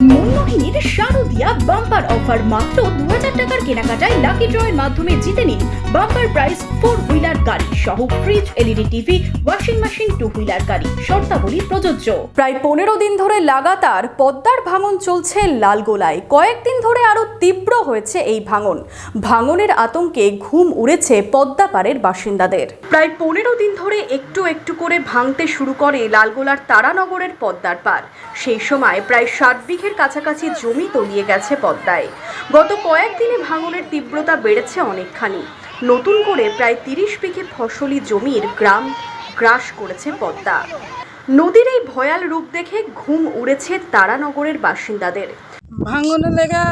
মনমোহিনীর শারদিয়া bumper offer মাত্র কেনাকাটায় lucky ড্রয়ের মাধ্যমে জিতে নিন বাম্পার প্রাইস ফোর হুইলার গাড়ি সহ fridge LED TV washing machine two wheeler গাড়ি। শর্তাবলী প্রযোজ্য। প্রায় পনেরো দিন ধরে লাগাতার পদ্মার ভাঙন চলছে লালগোলায়। কয়েকদিন ধরে আরও তীব্র হয়েছে এই ভাঙন। ভাঙনের আতঙ্কে ঘুম উড়েছে পদ্মা পাড়ের বাসিন্দাদের। প্রায় পনেরো দিন ধরে একটু একটু করে ভাঙতে শুরু করে লালগোলার তারানগরের পদ্মার পার সেই সময় প্রায় ষাট বিঘের কাছাকাছি জমি তলিয়ে গেছে পদ্মায়। গত কয়েকদিনে ভাঙনের তীব্রতা বেড়েছে অনেকখানি। নতুন করে প্রায় তিরিশ বিঘে ফসলি জমির গ্রাম গ্রাস করেছে পদ্মা। নদীর এই ভয়াল রূপ দেখে ঘুম উড়েছে তারানগরের বাসিন্দাদের। ভাঙনের লেগে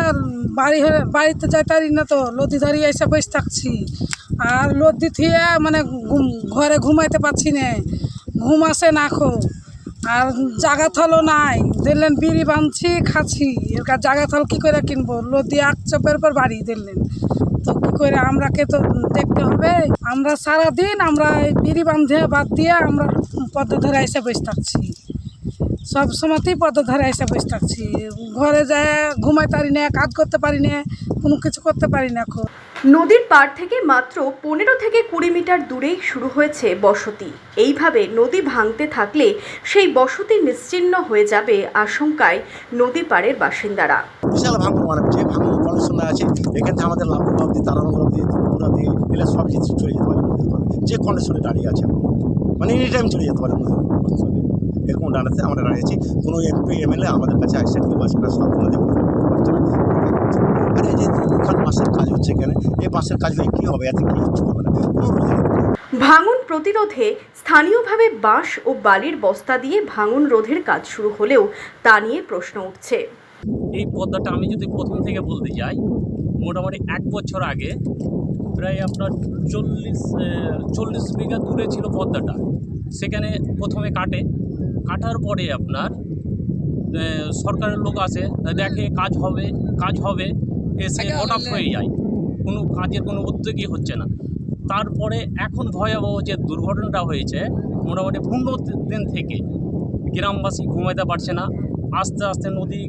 বাড়ি বাড়িতে যাইতে পারি না তো লদি ধরি এসে বসে থাকছি। আর লদি থিয়ে মানে ঘরে ঘুমাইতে পারছি না। ঘুম আসে না খো আর জাগা থলও নাই। দেখলেন বিড়ি বাঁধছি খাচ্ছি। এর জাগা থল কী করে কিনবো? লদি এক চপের পর বাড়ি দেখলেন তো কী করে আমরাকে তো দেখতে হবে? আমরা সারাদিন আমরা বিড়ি বাঁধে বাদ দিয়ে আমরা পদ্ম ধরে এসে বসে থাকছি। সব সময়তেই পদধারে এসে বসে থাকছি। ঘরে যায় ঘুমাই পারি না কাজ করতে পারি না কোনো কিছু করতে পারি না এখন। নদীর পাড় থেকে মাত্র পনেরো থেকে কুড়ি মিটার দূরেই শুরু হয়েছে বসতি। এইভাবে নদী ভাঙতে থাকলে সেই বসতি নিশ্চিহ্ন হয়ে যাবে আশঙ্কায় নদী পাড়ের বাসিন্দারা। বিশাল ভাঙন মানে যে ভাঙন কন্ডিশনে আছে এখান থেকে আমাদের লাভপুর অব্দি তারানগর অব্দি ত্রিপুরা অব্দি এগুলো সব কিছু চলে যেতে পারে নদীর পাড়ে। যে কন্ডিশনে দাঁড়িয়ে আছে মানে এনি টাইম চলে যেতে পারে নদীর। এরকম দাঁড়াতে আমরা দাঁড়িয়েছি কোনো এমপি এমএলএ আমাদের কাছে আসছে কেউ আসে না সব নদী কথা পারছে না। আর এই যে দুখান মাসের কাজ হচ্ছে এখানে এই মাসের কাজ হয়ে কী হবে? এতে কী কিছু না হবে না। ভাঙন প্রতিরোধে স্থানীয়ভাবে বাঁশ ও বালির বস্তা দিয়ে ভাঙন রোধের কাজ শুরু হলেও তা নিয়ে প্রশ্ন উঠছে। এই পদ্মাটা আমি যদি প্রথম থেকে বলতে যাই মোটামুটি এক বছর আগে প্রায় আপনার চল্লিশ চল্লিশ বিঘা দূরে ছিল পদ্মাটা। সেখানে প্রথমে কাটে। কাটার পরে আপনার সরকারের লোক আসে দেখে কাজ হবে কাজ হবে এসে হঠাৎ হয়ে যায়। কোনো কাজের কোনো উদ্যোগই হচ্ছে না। তারপরে এখন ভয়াবহ যে দুর্ঘটনাটা হয়েছে মোটামুটি পনেরো দিন থেকে গ্রামবাসী ঘুমাইতে পারছে না। আস্তে আস্তে নদী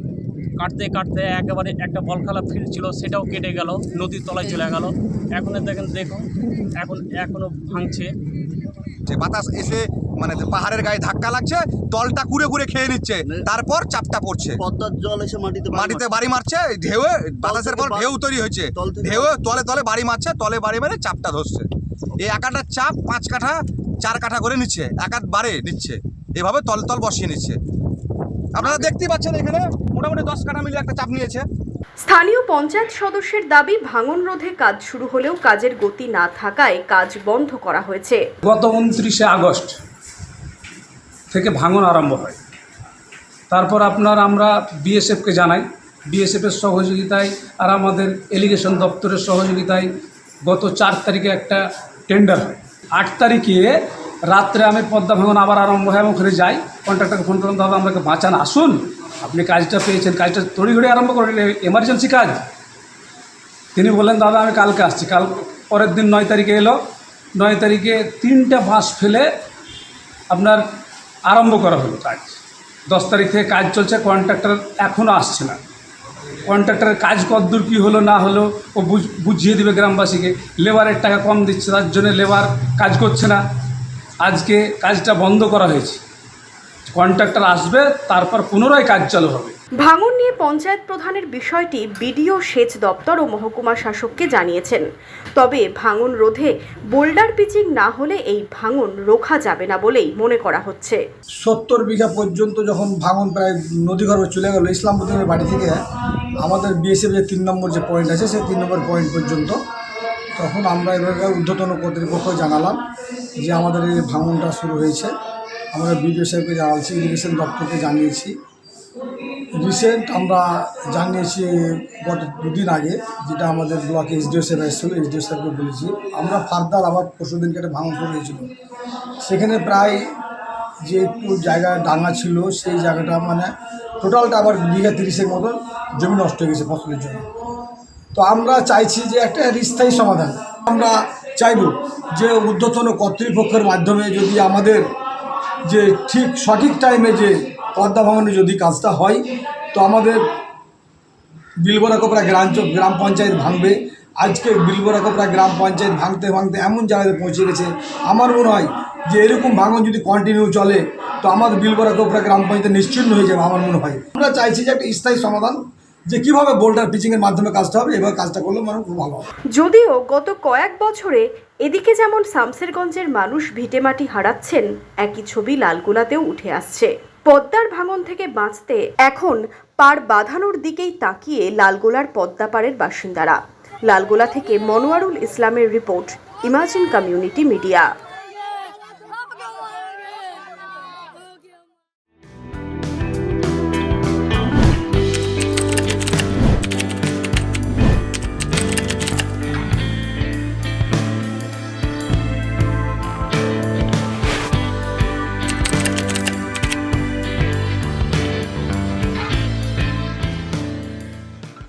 কাটতে কাটতে একেবারে একটা বলখালা ফিল্ড ছিল সেটাও কেটে গেল নদীর তলায় চলে গেল। এখন দেখেন দেখুন এখন এখনও ভাঙছে। যে বাতাস এসে মানে পাহাড়ের গায়ে ধাক্কা লাগছে তলটা কুড়ে কুড়ে খেয়ে নিচ্ছে। তারপর চাপটা পড়ছে। পদ্মার জল এসে মাটিতে বাড়ি মাটিতে মারছে। বাড়ি মারছে ঢেউ বাতাসের পর ঢেউ তৈরি হয়েছে। তল ঢেউ তলে তলে বাড়ি মারছে তলে বাড়ি মেরে চাপটা ধরছে। এই একাটার চাপ পাঁচ কাঠা চার কাঠা করে নিচ্ছে একাত বাড়ে নিচ্ছে। এভাবে তল তল বসিয়ে নিচ্ছে। আপনারা দেখতেই পাচ্ছেন এখানে মোটামুটি দশ কাঠা মিলে একটা চাপ নিয়েছে। স্থানীয় পঞ্চায়েত সদস্যের দাবি, ভাঙন রোধে কাজ শুরু হলেও কাজের গতি না থাকায় কাজ বন্ধ করা হয়েছে। গত উনত্রিশে আগস্ট থেকে ভাঙন আরম্ভ হয়। তারপর আপনার আমরা বিএসএফকে জানাই। বিএসএফের সহযোগিতায় আর আমাদের এলিগেশন দপ্তরের সহযোগিতায় গত চার তারিখে একটা টেন্ডার হয়। আট তারিখে রাত্রে আমি পদ্মা ভাঙন আবার আরম্ভ হয় এবং ওখানে যাই। কন্ট্রাক্টরকে ফোন করলাম, দাদা, আমাকে বাঁচান, আসুন। আপনি কাজটা পেয়েছেন, কাজটা তড়িঘড়ি আরম্ভ করেন এমার্জেন্সি কাজ। তিনি বললেন, দাদা, আমি কালকে আসছি। কাল পরের দিন নয় তারিখে এলো। নয় তারিখে তিনটা বাস ফেলে আপনার আরম্ভ করা হলো কাজ। দশ তারিখ থেকে কাজ চলছে কন্ট্রাক্টর এখনও আসছে না। কন্ট্রাক্টরের কাজ কতদূর, কী হলো, না হলো, ও বুঝ- বুঝিয়ে দেবে গ্রামবাসীকে। লেবারের টাকা কম দিচ্ছে, তার জন্য লেবার কাজ করছে না। আজকে কাজটা বন্ধ করা হয়েছে। কন্ট্রাক্টর আসবে তারপর পুনরায় কাজ চালু হবে। ভাঙন নিয়ে পঞ্চায়েত প্রধানের বিষয়টি বিডিও সেচ দপ্তর ও মহকুমা শাসককে জানিয়েছেন। তবে ভাঙন রোধে বোল্ডার পিচিং না হলে এই ভাঙন রোখা যাবে না বলেই মনে করা হচ্ছে। সত্তর বিঘা পর্যন্ত যখন ভাঙন প্রায় নদীগর্ভে চলে গেল ইসলামপুরের বাড়ি থেকে আমাদের বিএসএফ যে তিন নম্বর যে পয়েন্ট আছে সেই তিন নম্বর পয়েন্ট পর্যন্ত তখন আমরা এবার ঊর্ধ্বতন কর্তৃপক্ষ জানালাম যে আমাদের এই ভাঙনটা শুরু হয়েছে। আমরা বিডিও সাহেবকে জানাচ্ছি, ইরিগেশন দপ্তরকে জানিয়েছি। রিসেন্ট আমরা জানিয়েছি গত দুদিন আগে, যেটা আমাদের ব্লকে এসডিও সাহেব এসেছিল, এসডিও সাহেবকে বলেছি। আমরা ফার্দার আবার পরশু দিনকে একটা ভাঙন শুরু হয়েছিল। সেখানে প্রায় যে একটু জায়গা ডাঙা ছিল, সেই জায়গাটা মানে টোটালটা আবার বিঘা তিরিশের মতো জমি নষ্ট হয়ে গেছে ফসলের জন্য। তো আমরা চাইছি যে একটা স্থায়ী সমাধান। আমরা চাইব যে ঊর্ধ্বতন কর্তৃপক্ষের মাধ্যমে যদি আমাদের যে ঠিক সঠিক টাইমে যে পদ্মা ভবনে যদি কাজটা হয়, তো আমাদের বিলবরাকোপড়া গ্রাম গ্রাম পঞ্চায়েত ভাঙবে। আজকে বিলবরাকোপড়া গ্রাম পঞ্চায়েত ভাঙতে ভাঙতে এমন জায়গায় পৌঁছে গেছে। আমার মনে হয় যে এরকম ভাঙন যদি কন্টিনিউ চলে, তো আমাদের বিলবরাকোপড়া গ্রাম পঞ্চায়েত নিশ্চিন্ন হয়ে যাবে, আমার মনে হয়। আমরা চাইছি যে একটা স্থায়ী সমাধান যে কীভাবে বোল্ডার পিচিংয়ের মাধ্যমে কাজটা হবে কাজটা করলে মানে খুব ভালো যদিও গত কয়েক বছরে এদিকে যেমন শামসেরগঞ্জের মানুষ ভিটেমাটি হারাচ্ছেন, একই ছবি লালগোলাতেও উঠে আসছে। পদ্মার ভাঙন থেকে বাঁচতে এখন পার বাঁধানোর দিকেই তাকিয়ে লালগোলার পদ্মাপাড়ের বাসিন্দারা। লালগোলা থেকে মনোয়ারুল ইসলামের রিপোর্ট, ইমাজিন কমিউনিটি মিডিয়া।